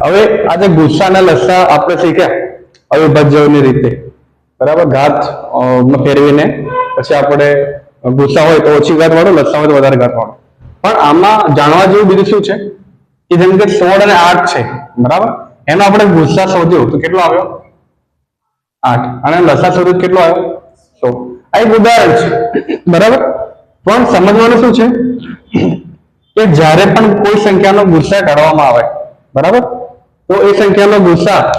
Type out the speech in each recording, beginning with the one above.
હવે આજે ગુસ્સાના લસ્સા આપણે શીખ્યા અવિભાજ્યની રીતે, બરાબર? ઘાત ફેરવીને પછી આપણે ગુસ્સા હોય તો ઓછી ઘાત વાળો લસ્સા હોય તો વધારે ઘાત વાળો. પણ આમાં જાણવા જેવું બીજું શું છે? કે જેમ કે સોળ અને આઠ છે, બરાબર? એનો આપણે ગુસ્સા શોધ્યો, તો કેટલો આવ્યો? આઠ. અને લસા શોધ્યો કેટલો આવ્યો? સોળ. આ એક ઉદાહરણ છે, બરાબર? પણ સમજવાનું શું છે? કે જ્યારે પણ કોઈ સંખ્યાનો ગુસ્સા કાઢવામાં આવે, બરાબર? તો એ સંખ્યાનો ગુસ્સા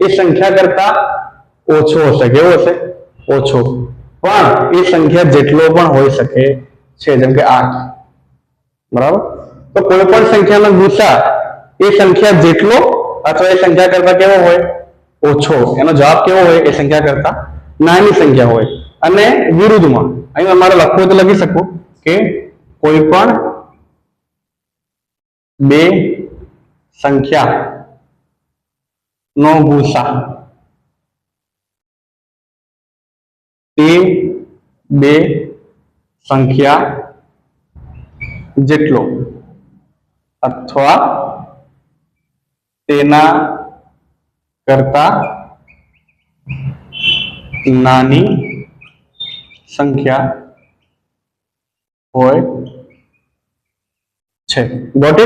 એ સંખ્યા કરતા ઓછો હશે. કેવો હશે? ઓછો. પણ એ સંખ્યા જેટલો પણ હોઈ શકે છે, જેમ કે આઠ. બરાબર? તો કોઈ પણ સંખ્યાનો ગુસ્સા એ સંખ્યા જેટલો અથવા એ સંખ્યા કરતા કેવો હોય? ઓછો. એનો જવાબ કેવો હોય? એ સંખ્યા કરતા નાની સંખ્યા હોય. અને વિરુદ્ધમાં. અહીં અમારે લખવું તો લખી શકું કે કોઈ પણ બે સંખ્યા નો ભૂસા તે બે સંખ્યા જેટલો? અથવા તેના કરતા નાની સંખ્યા હોય છે. ગોટ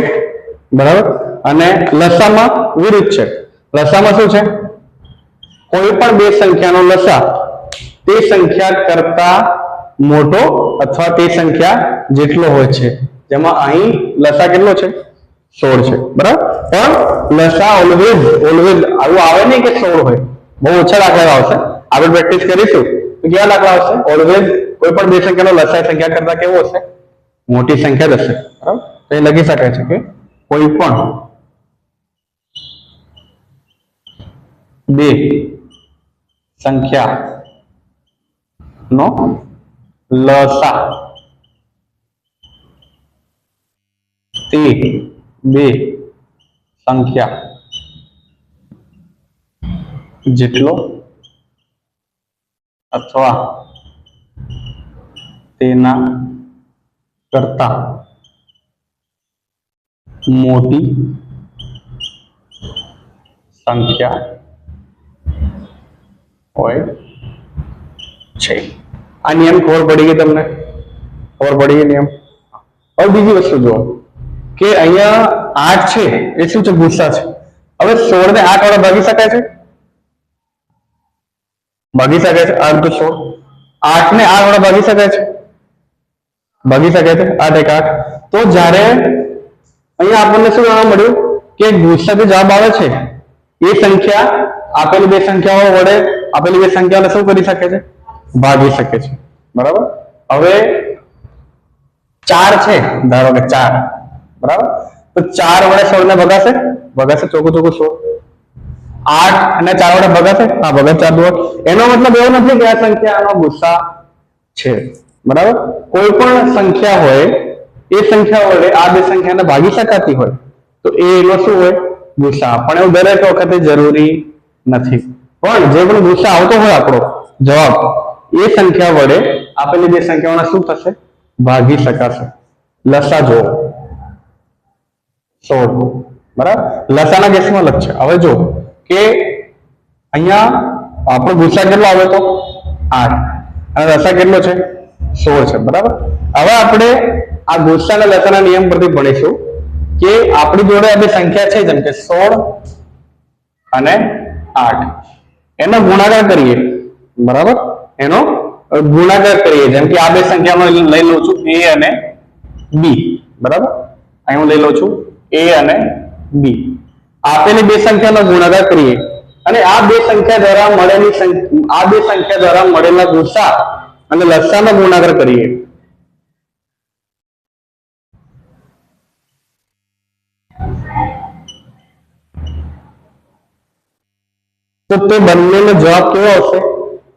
બરાબર? અને લસામાં વિરુદ્ધ છે. લસામાં શું છે? કોઈ પણ બે સંખ્યાનો લસા તે સંખ્યા કરતા મોટો અથવા તે સંખ્યા જેટલો હોય છે. જેમાં અહીં લસા કેટલો છે? સોળ છે. બરાબર? પણ લસા ઓલવેઝ ઓલવેઝ આવું આવે નહીં કે સોળ હોય. બહુ ઓછા દાખલા આવશે. આપણે પ્રેક્ટિસ કરીશું. તો કેવા દાખલા આવશે? ઓલવેઝ કોઈ પણ બે સંખ્યાનો લસા સંખ્યા કરતા કેવો હશે? મોટી સંખ્યા હશે. બરાબર? એ લખી શકાય છે કે કોઈ પણ બે. સંખ્યા નો લસા. તે બે. સંખ્યા જેટલો અથવા તેના કરતા મોટી સંખ્યા હોય છે. આ નિયમ ખબર પડી ગઈ તમને? ખબર પડી ગઈ નિયમ? હવે બીજી વસ્તુ જુઓ. કે અહીંયા આઠ છે, એ શું છે? ગુસ્સા છે. હવે સોળ ને આઠ વાળા ભાગી શકાય છે? ભાગી શકાય છે? આઠ સોળ. આઠ ને આઠ વાળા ભાગી શકાય છે? ભાગી શકાય છે? આઠ એક આઠ. તો જ્યારે અહીંયા આપણને શું જાણવા મળ્યું? કે ગુસ્સાથી જવાબ આવે છે. એ સંખ્યા, આપેલી બે સંખ્યાઓ વડે આપેલી બે સંખ્યાઓને શું કરી શકે છે? ભાગી શકે છે. બરાબર? હવે ચાર છે. ધારો કે ચાર. બરાબર? તો ચાર વડે સોળ ને ભગાશે? ભગાશે ચોખ્ખું ચોખ્ખું સોળ. આઠ અને ચાર વડે ભગાશે? હા ભગત ચાર દોઢ. એનો મતલબ એવો નથી કે આ સંખ્યાનો ગુસ્સા છે. બરાબર? કોઈ પણ સંખ્યા હોય, એ સંખ્યા વડે આ બે સંખ્યાને ભાગી શકાતી હોય, તો એનો શું હોય? ગુસ્સા. પણ એવું દરેક વખતે જરૂરી નથી. પણ જે પણ ગુસ્સા આવતો હોય આપણો, જવાબ, એ સંખ્યા વડે આપેલી બે સંખ્યાઓના શું થશે? ભાગી શકાશે. લસા જો સોળ. બરાબર? લસાના કેસમાં લખ છે હવે જો કે અહીંયા આપણો ગુસ્સા કેટલો આવે તો? આઠ. અને લસા કેટલો છે? સોળ છે. બરાબર? હવે આપણે આ ગુસ્સા અને લસાના નિયમ પરથી ભણીશું કે આપણી જોડે આ બે સંખ્યા છે, જેમ કે સોળ અને આઠ. એનો ગુણાકાર કરીએ. બરાબર? એનો ગુણાકાર કરીએ. જેમ કે આ બે સંખ્યાનો લઈ લઉં છું એ અને બી. બરાબર? અહીં હું લઈ લઉં છું એ અને બી. આપેલી બે સંખ્યાનો ગુણાકાર કરીએ. અને આ બે સંખ્યા દ્વારા મળેલી આ બે સંખ્યા દ્વારા મળેલા ગુસ્સા અને લસાનો ગુણાકાર કરીએ. તો તે બંનેનો જવાબ કેવો આવશે?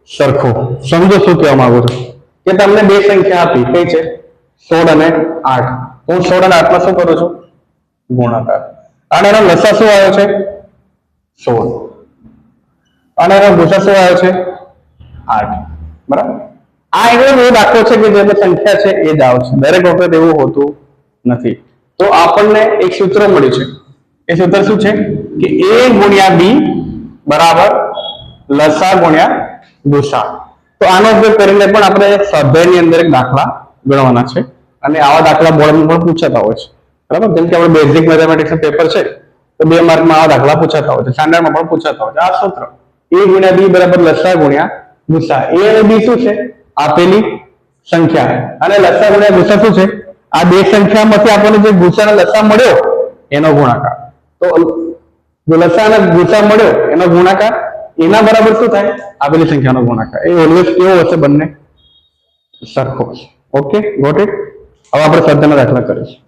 સરખો. સમજો શું કહેવા માંગુ છું? કે તમને બે સંખ્યા આપી. કઈ છે? સોળ અને આઠ. હું સોળ અને આઠમાં શું કરું છું? ગુણાકાર. અને એનો લસા શું આવ્યો છે? સોળ. અને એનો ભૂસા શું આવ્યો છે? આઠ. બરાબર? આ એવો એવો દાખલો છે કે જેની સંખ્યા છે એ જ આવશે દરેક વખત એવું હોતું નથી. તો આપણને એક સૂત્ર મળ્યું છે. એ સૂત્ર શું છે? કે એ ગુણ્યા b બરાબર? લસા ગુણ્યા ગુસા. તો આનો ઉપયોગ કરીને પણ આપણે સ્વાધ્યાયની અંદર એક દાખલા ગણવાના છે. અને આવા દાખલા બોર્ડમાં પણ પૂછાતા હોય છે. બરાબર? જેમ કે આપણે બેઝિક મેથેમેટિક્સ પેપર છે, તો બે માર્કમાં આવા દાખલા પૂછાતા હોય છે. સ્ટાન્ડર્ડમાં પણ પૂછાતા હોય છે. આ સૂત્ર એ ગુણ્યા બી બરાબર લસા ગુણ્યા ગુસા. એ અને બી શું છે? આપેલી સંખ્યા. અને લસા ગુણ્યા ગુસા શું છે? આ બે સંખ્યામાંથી આપણને જે ગુસા અને લસા મળ્યો, એનો ગુણાકાર. તો જો અને ગુસા મળ્યો, એનો ગુણાકાર, એના બરાબર શું થાય? આપેલી સંખ્યાનો ગુણાકાર. એ ઓલવેઝ કેવો હશે બંને? સરખો ઓકે ગોટ ઇટ હવે આપણે સદ્યના દાખલા કરીશું.